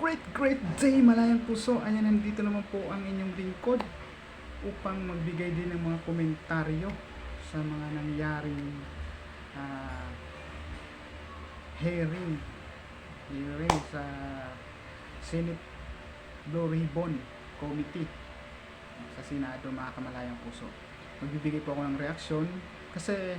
Great, great day, malayang puso. Ayan, nandito naman po ang inyong lingkod upang magbigay din ng mga komentaryo sa mga nangyaring ah, hearing hearing sa Senate Blue Ribbon Committee sa Senado, mga kamalayang puso. Magbibigay po ako ng reaksyon kasi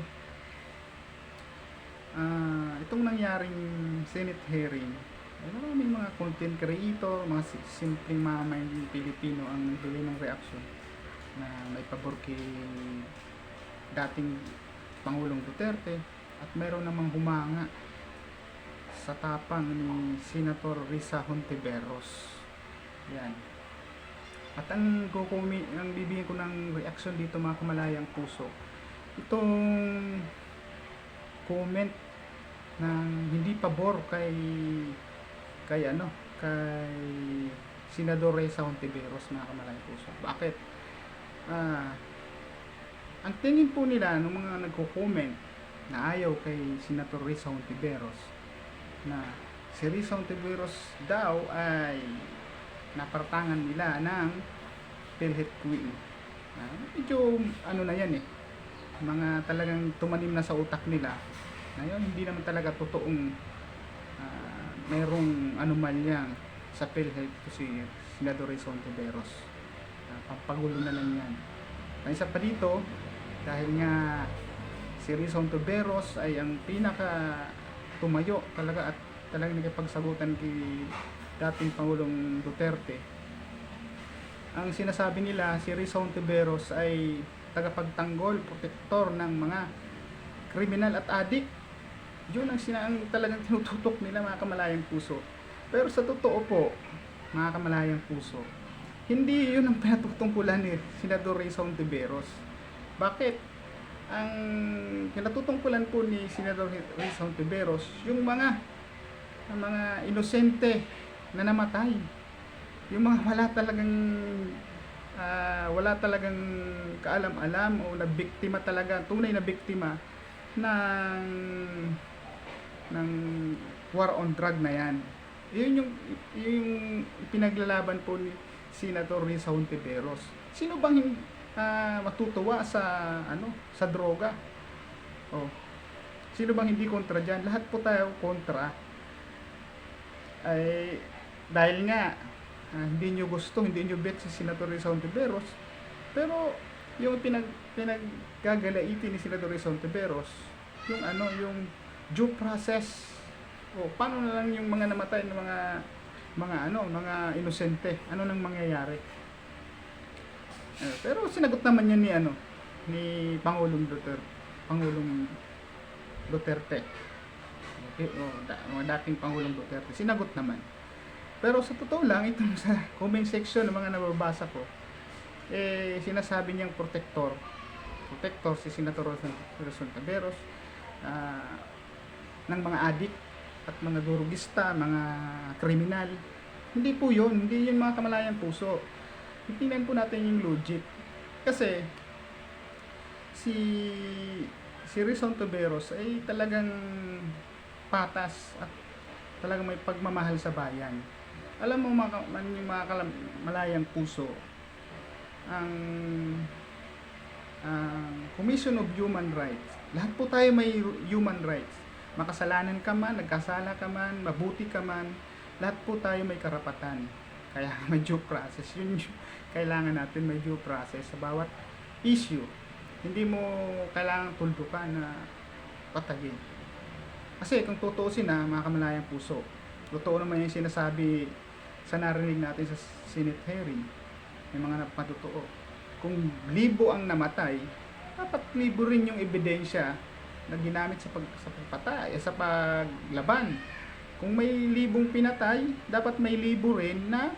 ah, itong nangyaring Senate hearing ay maraming mga content creator, mga si- simpleng mamamayang Pilipino ang nagbigay ng reaksyon na may pabor kay dating Pangulong Duterte at meron namang humanga sa tapang ni Senator Risa Hontiveros. Yan. At ang kukumi, ang bibigyan ko ng reaction dito mga kamalayang puso, itong comment ng hindi pabor kay kay ano kay Senador Reza Hontiveros mga kamalayang puso. Bakit? Ah, ang tingin po nila ng mga nagko-comment na ayaw kay Senator Reza Hontiveros na si Reza Hontiveros daw ay napartangan nila ng PhilHealth Queen. Ah, medyo ano na yan eh. Mga talagang tumanim na sa utak nila na yun, hindi naman talaga totoong merong anomalya sa PhilHealth to si Senador Reza Hontiveros. Uh, na lang yan. Ang isa pa dito, dahil nga si Reza Hontiveros ay ang pinaka tumayo talaga at talagang nagpagsagutan kay dating Pangulong Duterte. Ang sinasabi nila, si Reza Hontiveros ay tagapagtanggol, protektor ng mga kriminal at adik. Yun ang, sina- ang talagang tinututok nila mga kamalayang puso. Pero sa totoo po, mga kamalayang puso, hindi yun ang pinatutungkulan ni Senador Reza Hontiveros. Bakit? Ang kinatutungkulan po ni Senador Reza Hontiveros, yung mga ang mga inosente na namatay. Yung mga wala talagang ah, wala talagang kaalam-alam o na biktima talaga, tunay na biktima ng ng war on drug na yan. Yun yung, yun yung pinaglalaban po ni Senator Risa Hontiveros. Sino bang ah, matutuwa sa ano sa droga? Oh. Sino bang hindi kontra diyan? Lahat po tayo kontra. Ay dahil nga ah, hindi nyo gusto, hindi nyo bet si Senator Risa Hontiveros. Pero yung pinag pinaggagalaiti ni Senator Risa Hontiveros, yung ano, yung due process. O paano na lang yung mga namatay ng mga mga ano, mga inosente, ano nang mangyayari? Eh, pero sinagot naman yan ni ano, ni Pangulong Duterte, Pangulong Duterte. Okay, o, da, dating Pangulong Duterte, sinagot naman. Pero sa totoo lang, itong sa comment section ng mga nababasa ko, eh, sinasabi niyang protector, protector si Senator Rizal Taveros, ah, ng mga adik at mga durugista, mga kriminal. Hindi po yun, hindi yun mga kamalayang puso. Tingnan po natin yung logic. Kasi, si si Rizal Taveros ay talagang patas at talagang may pagmamahal sa bayan. Alam mo mga, yung mga kalam, malayang puso, ang ang Commission of Human Rights. Lahat po tayo may human rights. Makasalanan ka man, nagkasala ka man, mabuti ka man, lahat po tayo may karapatan. Kaya may due process. Yun kailangan natin may due process sa bawat issue. Hindi mo kailangan tuldukan na patagin. Kasi kung tutuusin na mga kamalayang puso, totoo naman yung sinasabi sa narinig natin sa Senate hearing, may mga napatotoo. Kung libo ang namatay, dapat libo rin yung ebidensya na ginamit sa pag sa pagpatay, sa paglaban. Kung may libong pinatay, dapat may libo rin na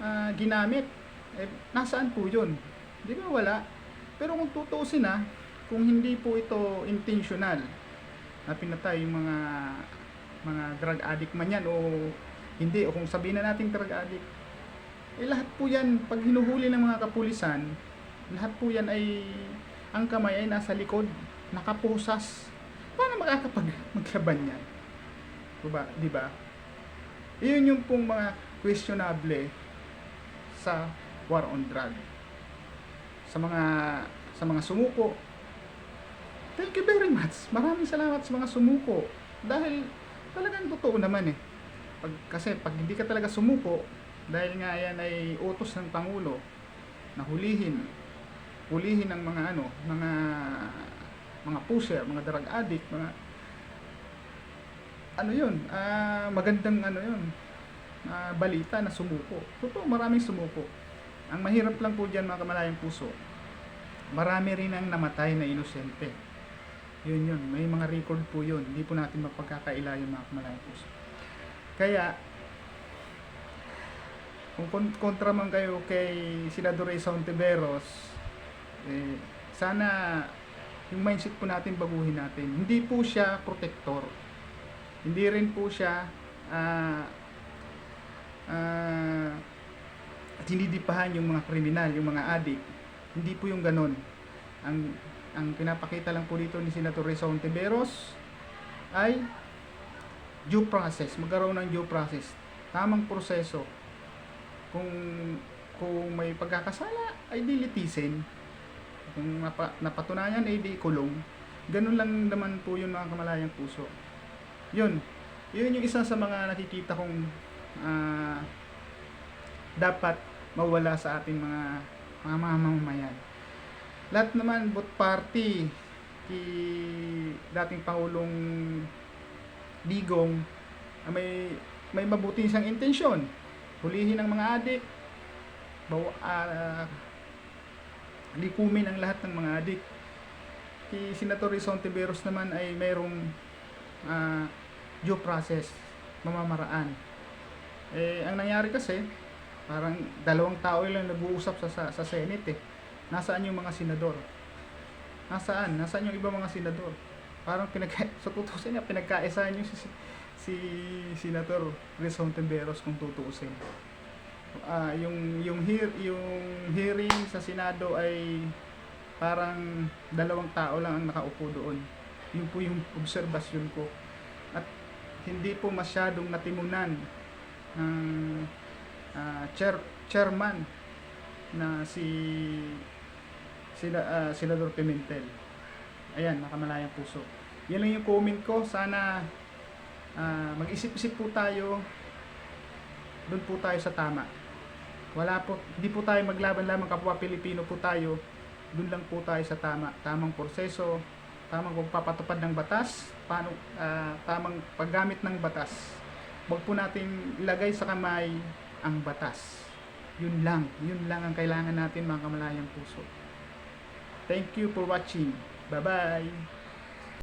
ah, ginamit. Eh, nasaan po yun? Di ba wala? Pero kung tutuusin na, kung hindi po ito intentional, na pinatay yung mga mga drug addict man yan o hindi o kung sabihin na nating drug addict eh lahat po yan pag hinuhuli ng mga kapulisan lahat po yan ay ang kamay ay nasa likod nakapusas paano makakapag maglaban yan diba di ba Iyon yung pong mga questionable sa war on drug. Sa mga sa mga sumuko. Thank you very much. Maraming salamat sa mga sumuko. Dahil talagang totoo naman eh. Pag, kasi pag hindi ka talaga sumuko, dahil nga yan ay utos ng Pangulo na hulihin, hulihin ng mga ano, mga mga pusher, mga drug addict, mga ano yun, ah, magandang ano yun, ah, balita na sumuko. Totoo, maraming sumuko. Ang mahirap lang po dyan mga kamalayang puso, marami rin ang namatay na inosente. Yun yun, may mga record po yun. Hindi po natin mapagkakaila yung mga kamalayang puso. Kaya, kung kon- kontra man kayo kay Senador Risa Ontiveros, eh, sana yung mindset po natin baguhin natin. Hindi po siya protector. Hindi rin po siya ah ah, dinidipahan yung mga kriminal, yung mga adik. Hindi po yung ganon. Ang ang pinapakita lang po dito ni Senator Risa Ontiveros ay due process, magkaroon ng due process, tamang proseso. Kung kung may pagkakasala ay dilitisin. Kung napa, napatunayan ay di kulong. Ganun lang naman po yun mga kamalayang puso. Yun. Yun yung isa sa mga nakikita kong ah, dapat mawala sa ating mga mga mamamayan. Lahat naman both party ki dating pangulong Digong ah, may may mabuti siyang intensyon. Hulihin ang mga adik. Baw, ah, likumin ang lahat ng mga adik. Si Senator Rizon Tiberos naman ay mayroong ah, due process, mamamaraan. Eh, ang nangyari kasi, parang dalawang tao lang nag-uusap sa, sa, sa Senate eh. Nasaan yung mga senador? Nasaan? Nasaan yung iba mga senador? Parang pinagka, sa tutusin niya, pinagkaisahan yung si, si Senator Rizon Tiberos kung tutuusin. Ah, yung yung hear, yung hearing sa Senado ay parang dalawang tao lang ang nakaupo doon. Yun po yung obserbasyon ko. At hindi po masyadong natimunan ng ah, chair, chairman na si sila ah, Senador Pimentel. Ayan, nakamalayang puso. Yan lang yung comment ko. Sana ah, mag-isip-isip po tayo. Doon po tayo sa tama. Wala po, hindi po tayo maglaban lamang kapwa Pilipino po tayo. Doon lang po tayo sa tama, tamang proseso, tamang pagpapatupad ng batas, paano ah, tamang paggamit ng batas. Huwag po nating ilagay sa kamay ang batas. Yun lang, yun lang ang kailangan natin mga kamalayang puso. Thank you for watching. Bye-bye.